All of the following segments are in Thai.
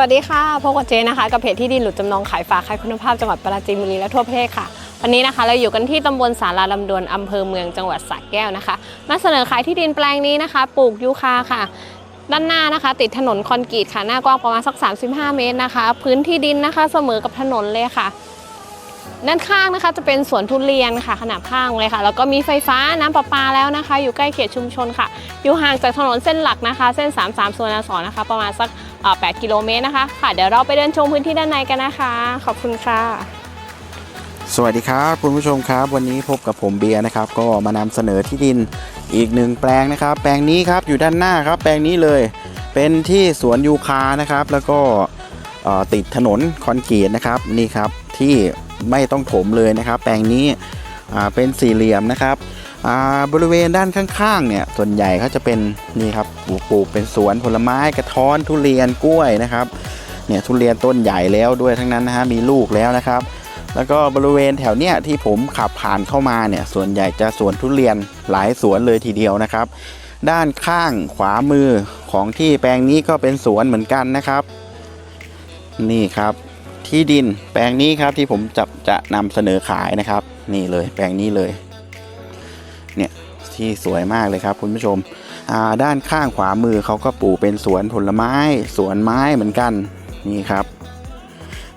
วัสดีค่ะพบกับเจนะคะกับเพจที่ดินหลุดจำนองขายฝากขายคุณภาพจังหวัดปราจีนบุรีและทั่วประเทศค่ะ วันนี้นะคะเราอยู่กันที่ตำบลสาราลำดวนอำเภอเมืองจังหวัดสระแก้วนะคะ มาเสนอขายที่ดินแปลงนี้นะคะปลูกยูคาค่ะ ด้านหน้านะคะ ติดถนนคอนกรีตค่ะหน้ากว้างประมาณสัก 35 เมตรนะคะ พื้นที่ดินนะคะเสมอกับถนนเลยค่ะ ด้านข้างนะคะจะเป็นสวนทุเรียนค่ะ ขนาดข้างเลยค่ะ แล้วก็มีไฟฟ้าน้ำประปาแล้วนะคะ อยู่ใกล้เขตชุมชนค่ะ อยู่ห่างจากถนนเส้นหลักนะคะ เส้น 33ส่วนสนะคะ ประมาณสัก 8 กิโลเมตรนะคะ ค่ะเดี๋ยวเราไปเดินชมพื้นที่ด้านในกันนะคะ ขอบคุณค่ะ สวัสดีครับคุณผู้ชมครับ วันนี้พบกับผมเบียร์นะครับ ก็มานำเสนอที่ดินอีกหนึ่งแปลงนะครับ แปลงนี้ครับอยู่ด้านหน้าครับ แปลงนี้เลยเป็นที่สวนยูคานะครับ แล้วก็ติดถนนคอนกรีตนะครับนี่ครับที่ไม่ต้องถมเลยนะครับ แปลงนี้เป็นสี่เหลี่ยมนะครับ บริเวณด้านข้างๆเนี่ยส่วนใหญ่เขาจะเป็นนี่ครับปลูกปลูกเป็นสวนผลไม้กระท้อนทุเรียนกล้วยนะครับเนี่ยทุเรียนต้นใหญ่แล้วด้วยทั้งนั้นนะฮะมีลูกแล้วนะครับ แล้วก็บริเวณแถวเนี้ยที่ผมขับผ่านเข้ามาเนี่ยส่วนใหญ่จะสวนทุเรียนหลายสวนเลยทีเดียวนะครับ ด้านข้างขวามือของที่แปลงนี้ก็เป็นสวนเหมือนกันนะครับ นี่ครับที่ดินแปลงนี้ครับที่ผมจะจะนำเสนอขายนะครับ นี่เลยแปลงนี้เลยเนี่ย ที่สวยมากเลยครับคุณผู้ชม ด้านข้างขวามือเขาก็ปลูกเป็นสวนผลไม้ สวนไม้เหมือนกันนี่ครับ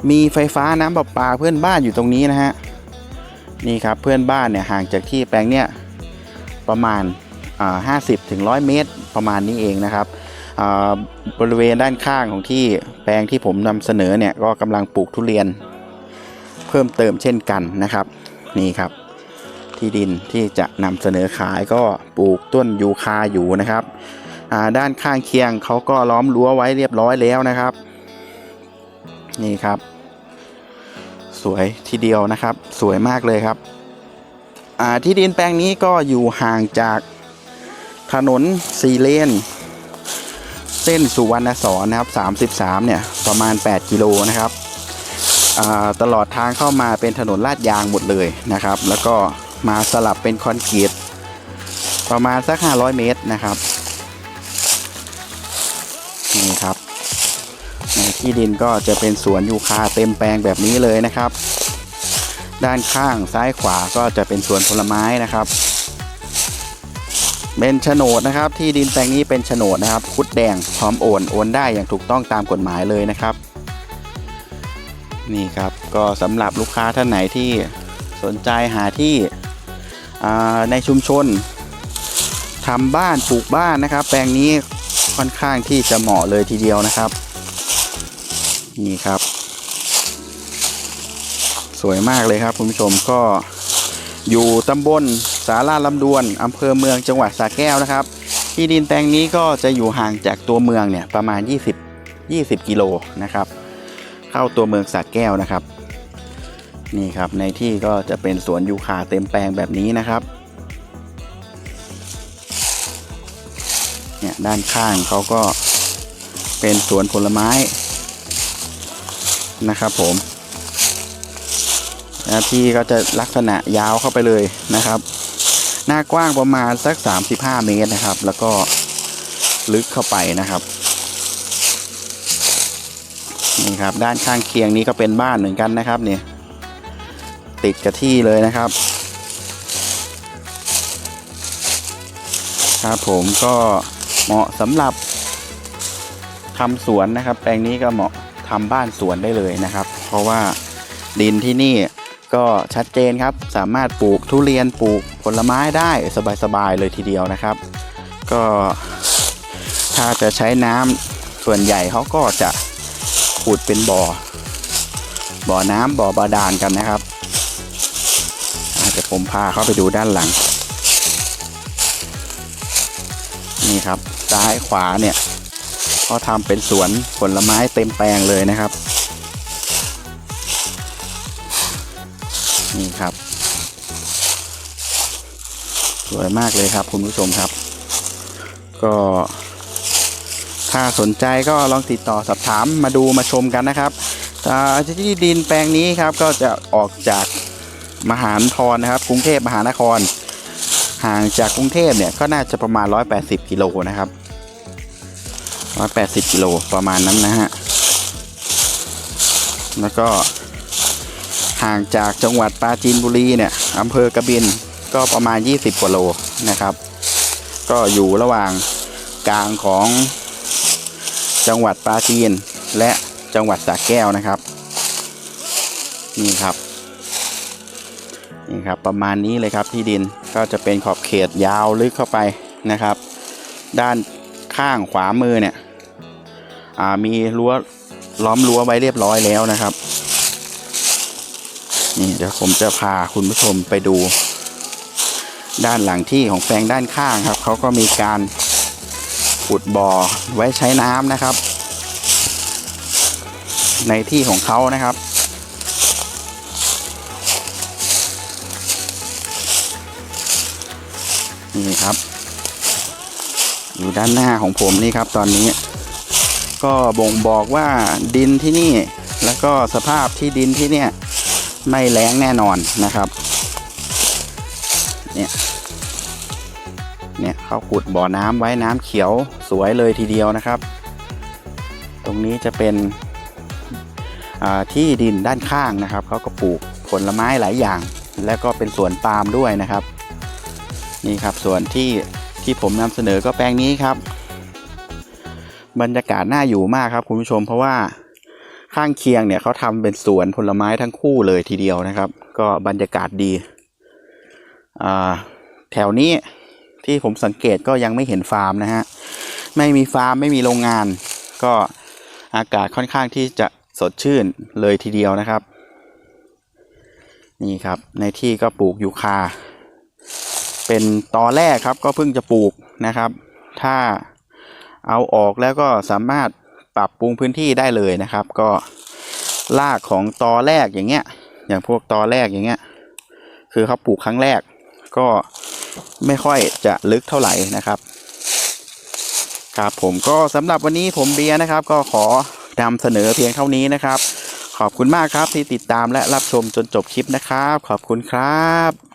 มีไฟฟ้าน้ำประปาเพื่อนบ้านอยู่ตรงนี้นะฮะนี่ครับเพื่อนบ้านเนี่ยห่างจากที่แปลงเนี่ยประมาณอ่าห้าสิบถึงร้อยเมตรประมาณนี้เองนะครับบริเวณด้านข้างของที่แปลงที่ผมนำเสนอเนี่ยก็กำลังปลูกทุเรียน เพิ่มเติมเช่นกันนะครับ นี่ครับ ที่ดินที่จะนำเสนอขายก็ปลูกต้นยูคาอยู่นะครับด้านข้างเคียงเขาก็ล้อมรั้วไว้เรียบร้อยแล้วนะครับ นี่ครับ สวยทีเดียวนะครับ สวยมากเลยครับที่ดินแปลงนี้ก็อยู่ห่างจากถนนสี่เลนเส้นสุวรรณสอนนะครับ33เนี่ยประมาณ 8 กิโลนะครับตลอดทางเข้ามาเป็นถนนลาดยางหมดเลยนะครับ แล้วก็ มาสลับเป็นคอนกรีตประมาณสัก 500 เมตรนะครับนี่ครับในที่ดินก็จะเป็นสวนยูคาเต็มแปลงแบบนี้เลยนะครับ ด้านข้างซ้ายขวาก็จะเป็นสวนผลไม้นะครับ เป็นโฉนดนะครับ ที่ดินแปลงนี้เป็นโฉนดนะครับ คุดแดงพร้อมโอนโอนได้อย่างถูกต้องตามกฎหมายเลยนะครับ นี่ครับก็สำหรับลูกค้าท่านไหนที่สนใจหาที่ ในชุมชนทำบ้านปลูกบ้านนะครับ แปลงนี้ค่อนข้างที่จะเหมาะเลยทีเดียวนะครับ นี่ครับ สวยมากเลยครับคุณผู้ชมก็อยู่ตำบลสาราลำดวนอำเภอเมืองจังหวัดสระแก้วนะครับ ที่ดินแปลงนี้ก็จะอยู่ห่างจากตัวเมืองเนี่ยประมาณ 20 20 กิโลนะครับ เข้าตัวเมืองสระแก้วนะครับ นี่ครับในที่ก็จะเป็นสวนยูคาเต็มแปลงแบบนี้นะครับเนี่ยด้านข้างเขาก็เป็นสวนผลไม้นะครับผมนะที่ก็จะลักษณะยาวเข้าไปเลยนะครับ หน้ากว้างประมาณสัก 35 เมตรนะครับ แล้วก็ลึกเข้าไปนะครับนี่ครับด้านข้างเคียงนี้ก็เป็นบ้านเหมือนกันนะครับเนี่ย ติดกับที่เลยนะครับ ครับผมก็เหมาะสำหรับทำสวนนะครับ แปลงนี้ก็เหมาะทำบ้านสวนได้เลยนะครับ เพราะว่าดินที่นี่ก็ชัดเจนครับ สามารถปลูกทุเรียนปลูกผลไม้ได้สบายๆเลยทีเดียวนะครับ ก็ถ้าจะใช้น้ำส่วนใหญ่เขาก็จะขุดเป็นบ่อ บ่อน้ำบ่อบาดาลกันนะครับ อาจจะผมพาเข้าไปดูด้านหลัง นี่ครับซ้ายขวาเนี่ยก็ทำเป็นสวนผลไม้เต็มแปลงเลยนะครับ นี่ครับ สวยมากเลยครับคุณผู้ชมครับ ก็ถ้าสนใจก็ลองติดต่อสอบถามมาดูมาชมกันนะครับอ่ที่ดินแปลงนี้ครับก็จะออกจาก มหานครนะครับ กรุงเทพมหานคร ห่างจากกรุงเทพเนี่ยก็น่าจะประมาณ 180กิโลนะครับ180กิโลประมาณนั้นนะฮะ แล้วก็ห่างจากจังหวัดปราจีนบุรีเนี่ยอำเภอกระบินก็ประมาณ 20กว่าโลนะครับ ก็อยู่ระหว่างกลางของจังหวัดปราจีนและจังหวัดสระแก้วนะครับ นี่ครับ นี่ครับประมาณนี้เลยครับที่ดินก็จะเป็นขอบเขตยาวลึกเข้าไปนะครับ ด้านข้างขวามือเนี่ยมีรั้วล้อมรั้วไว้เรียบร้อยแล้วนะครับนี่เดี๋ยวผมจะพาคุณผู้ชมไปดู ด้านหลังที่ของแปลงด้านข้างครับเขาก็มีการขุดบ่อไว้ใช้น้ำนะครับ ในที่ของเขานะครับ นี่ครับ อยู่ด้านหน้าของผมนี่ครับ ตอนนี้ ก็บ่งบอกว่าดินที่นี่ แล้วก็สภาพที่ดินที่เนี่ย ไม่แล้งแน่นอนนะครับ เนี่ยเนี่ยเขาขุดบ่อน้ำไว้น้ำเขียวสวยเลยทีเดียวนะครับ ตรงนี้จะเป็นที่ดินด้านข้างนะครับเขาก็ปลูกผลไม้หลายอย่าง แล้วก็เป็นสวนปาล์มด้วยนะครับ นี่ครับส่วนที่ที่ผมนำเสนอก็แปลงนี้ครับ บรรยากาศน่าอยู่มากครับคุณผู้ชมเพราะว่าข้างเคียงเนี่ยเขาทำเป็นสวนผลไม้ทั้งคู่เลยทีเดียวนะครับ ก็บรรยากาศดีแถวนี้ที่ผมสังเกตก็ยังไม่เห็นฟาร์มนะฮะไม่มีฟาร์มไม่มีโรงงาน ก็อากาศค่อนข้างที่จะสดชื่นเลยทีเดียวนะครับ นี่ครับในที่ก็ปลูกยูคา เป็นตอแรกครับก็เพิ่งจะปลูกนะครับ ถ้าเอาออกแล้วก็สามารถปรับปรุงพื้นที่ได้เลยนะครับ ก็รากของตอแรกอย่างเงี้ย อย่างพวกตอแรกอย่างเงี้ย คือเขาปลูกครั้งแรก ก็ไม่ค่อยจะลึกเท่าไหร่นะครับ ครับผมก็สำหรับวันนี้ผมเบียร์นะครับ ก็ขอนำเสนอเพียงเท่านี้นะครับ ขอบคุณมากครับที่ติดตามและรับชมจนจบคลิปนะครับ ขอบคุณครับ